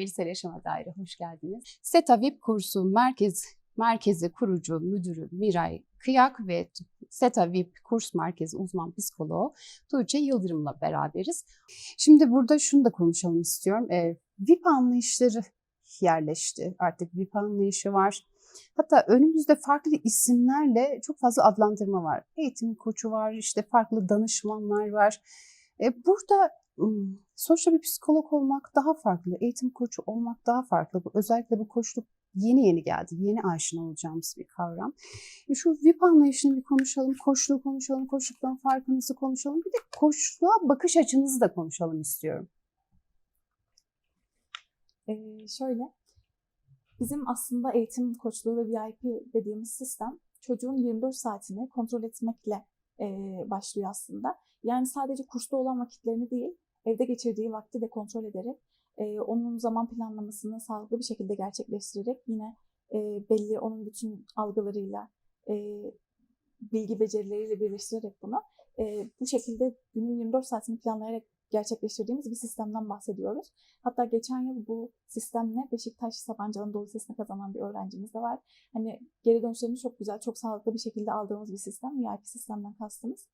Bilgisayar Yaşama Daire hoş geldiniz. SETA VIP kursu merkez merkezi kurucu müdürü Miray Kıyak ve SETA VIP kurs merkezi uzman psikoloğu Tuğçe Yıldırım'la beraberiz. Şimdi burada şunu da konuşalım istiyorum. E, VIP anlayışları yerleşti. Artık VIP anlayışı var. Hatta önümüzde farklı isimlerle çok fazla adlandırma var. Eğitim koçu var, işte farklı danışmanlar var. E, burada sonuçta bir psikolog olmak daha farklı, eğitim koçu olmak daha farklı. Bu, özellikle bu koçluk yeni yeni geldi, yeni aşina olacağımız bir kavram. E şu VIP anlayışını bir konuşalım, koçluğu konuşalım, koçluktan farkınızı konuşalım. Bir de koçluğa bakış açınızı da konuşalım istiyorum. Ee, şöyle, bizim aslında eğitim koçluğu ve VIP dediğimiz sistem çocuğun 24 saatini kontrol etmekle e, başlıyor aslında. Yani sadece kursta olan vakitlerini değil, evde geçirdiği vakti de kontrol ederek, e, onun zaman planlamasını sağlıklı bir şekilde gerçekleştirerek yine e, belli onun bütün algılarıyla, e, bilgi becerileriyle birleştirerek bunu e, bu şekilde günün 24 saatini planlayarak gerçekleştirdiğimiz bir sistemden bahsediyoruz. Hatta geçen yıl bu sistemle Beşiktaş Sabancı Anadolu Lisesi'ne kazanan bir öğrencimiz de var. Hani geri dönüşlerimiz çok güzel, çok sağlıklı bir şekilde aldığımız bir sistem. VIP sistemden kastımız.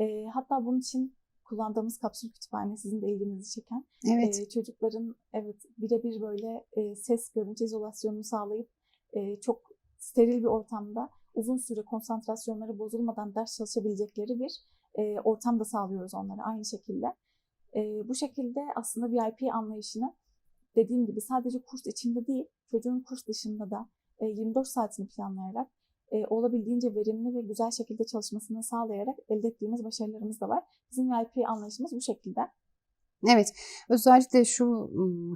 E, hatta bunun için kullandığımız kapsül kütüphane sizin de ilginizi çeken. Evet. E, çocukların evet birebir böyle e, ses görüntü izolasyonunu sağlayıp e, çok steril bir ortamda uzun süre konsantrasyonları bozulmadan ders çalışabilecekleri bir e, ortam da sağlıyoruz onlara aynı şekilde. E, bu şekilde aslında VIP anlayışını dediğim gibi sadece kurs içinde değil, çocuğun kurs dışında da e, 24 saatini planlayarak e, olabildiğince verimli ve güzel şekilde çalışmasını sağlayarak elde ettiğimiz başarılarımız da var. Bizim VIP anlayışımız bu şekilde. Evet, özellikle şu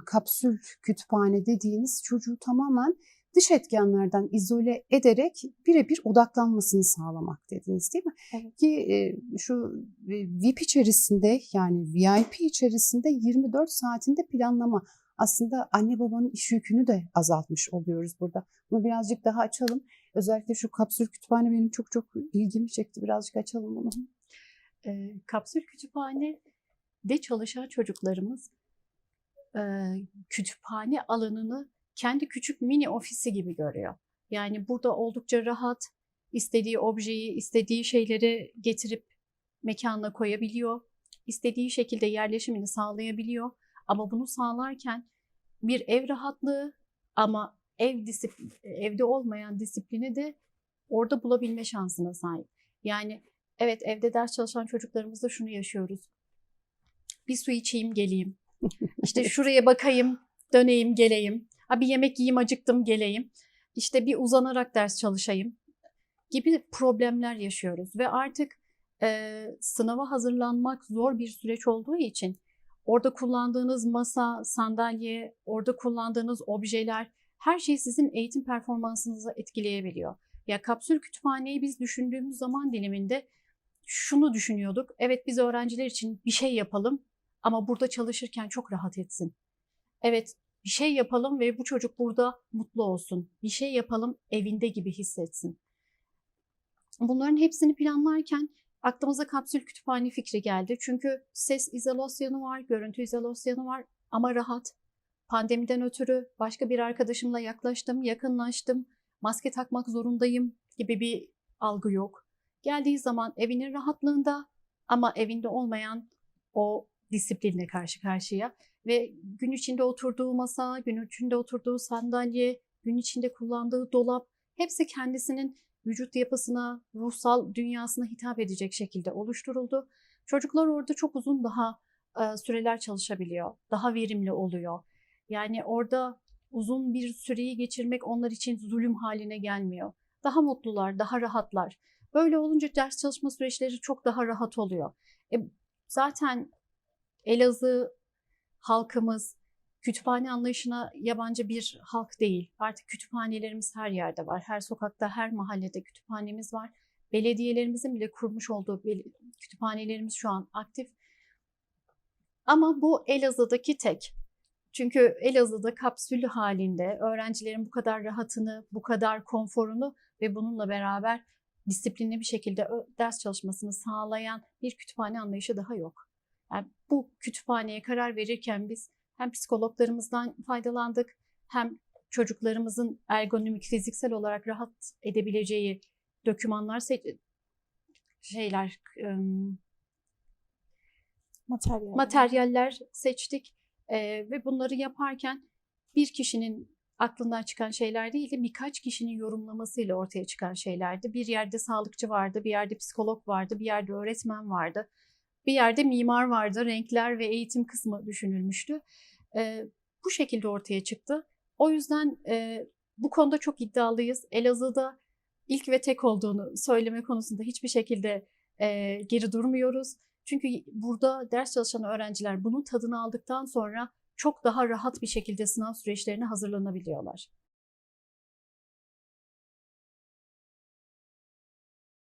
kapsül kütüphane dediğiniz çocuğu tamamen dış etkenlerden izole ederek birebir odaklanmasını sağlamak dediniz değil mi? Evet. Ki şu VIP içerisinde yani VIP içerisinde 24 saatinde planlama aslında anne babanın iş yükünü de azaltmış oluyoruz burada. Bunu birazcık daha açalım. Özellikle şu kapsül kütüphane benim çok çok ilgimi çekti. Birazcık açalım bunu. E, kapsül kütüphane de çalışan çocuklarımız e, kütüphane alanını kendi küçük mini ofisi gibi görüyor. Yani burada oldukça rahat, istediği objeyi, istediği şeyleri getirip mekanına koyabiliyor. istediği şekilde yerleşimini sağlayabiliyor. Ama bunu sağlarken bir ev rahatlığı ama ev disiplini, evde olmayan disiplini de orada bulabilme şansına sahip. Yani evet evde ders çalışan çocuklarımızda şunu yaşıyoruz. Bir su içeyim geleyim. İşte şuraya bakayım, döneyim, geleyim. Ha bir yemek yiyeyim, acıktım, geleyim. İşte bir uzanarak ders çalışayım gibi problemler yaşıyoruz ve artık e, sınava hazırlanmak zor bir süreç olduğu için orada kullandığınız masa, sandalye, orada kullandığınız objeler her şey sizin eğitim performansınızı etkileyebiliyor. Ya kapsül kütüphaneyi biz düşündüğümüz zaman diliminde şunu düşünüyorduk. Evet biz öğrenciler için bir şey yapalım ama burada çalışırken çok rahat etsin. Evet bir şey yapalım ve bu çocuk burada mutlu olsun. Bir şey yapalım evinde gibi hissetsin. Bunların hepsini planlarken aklımıza kapsül kütüphane fikri geldi. Çünkü ses izolasyonu var, görüntü izolasyonu var ama rahat. Pandemiden ötürü başka bir arkadaşımla yaklaştım, yakınlaştım, maske takmak zorundayım gibi bir algı yok. Geldiği zaman evinin rahatlığında ama evinde olmayan o disiplinle karşı karşıya ve gün içinde oturduğu masa, gün içinde oturduğu sandalye, gün içinde kullandığı dolap hepsi kendisinin vücut yapısına, ruhsal dünyasına hitap edecek şekilde oluşturuldu. Çocuklar orada çok uzun daha e, süreler çalışabiliyor, daha verimli oluyor. Yani orada uzun bir süreyi geçirmek onlar için zulüm haline gelmiyor. Daha mutlular, daha rahatlar. Böyle olunca ders çalışma süreçleri çok daha rahat oluyor. E, zaten Elazığ halkımız kütüphane anlayışına yabancı bir halk değil. Artık kütüphanelerimiz her yerde var. Her sokakta, her mahallede kütüphanemiz var. Belediyelerimizin bile kurmuş olduğu kütüphanelerimiz şu an aktif. Ama bu Elazığ'daki tek. Çünkü Elazığ'da kapsül halinde öğrencilerin bu kadar rahatını, bu kadar konforunu ve bununla beraber disiplinli bir şekilde ders çalışmasını sağlayan bir kütüphane anlayışı daha yok. Yani bu kütüphaneye karar verirken biz hem psikologlarımızdan faydalandık hem çocuklarımızın ergonomik fiziksel olarak rahat edebileceği dokümanlar şeyler ım, Materyal. materyaller seçtik Ee, ve bunları yaparken bir kişinin aklından çıkan şeyler değil de birkaç kişinin yorumlamasıyla ortaya çıkan şeylerdi. Bir yerde sağlıkçı vardı, bir yerde psikolog vardı, bir yerde öğretmen vardı, bir yerde mimar vardı, renkler ve eğitim kısmı düşünülmüştü. Ee, bu şekilde ortaya çıktı. O yüzden e, bu konuda çok iddialıyız. Elazığ'da ilk ve tek olduğunu söyleme konusunda hiçbir şekilde e, geri durmuyoruz. Çünkü burada ders çalışan öğrenciler bunun tadını aldıktan sonra çok daha rahat bir şekilde sınav süreçlerine hazırlanabiliyorlar.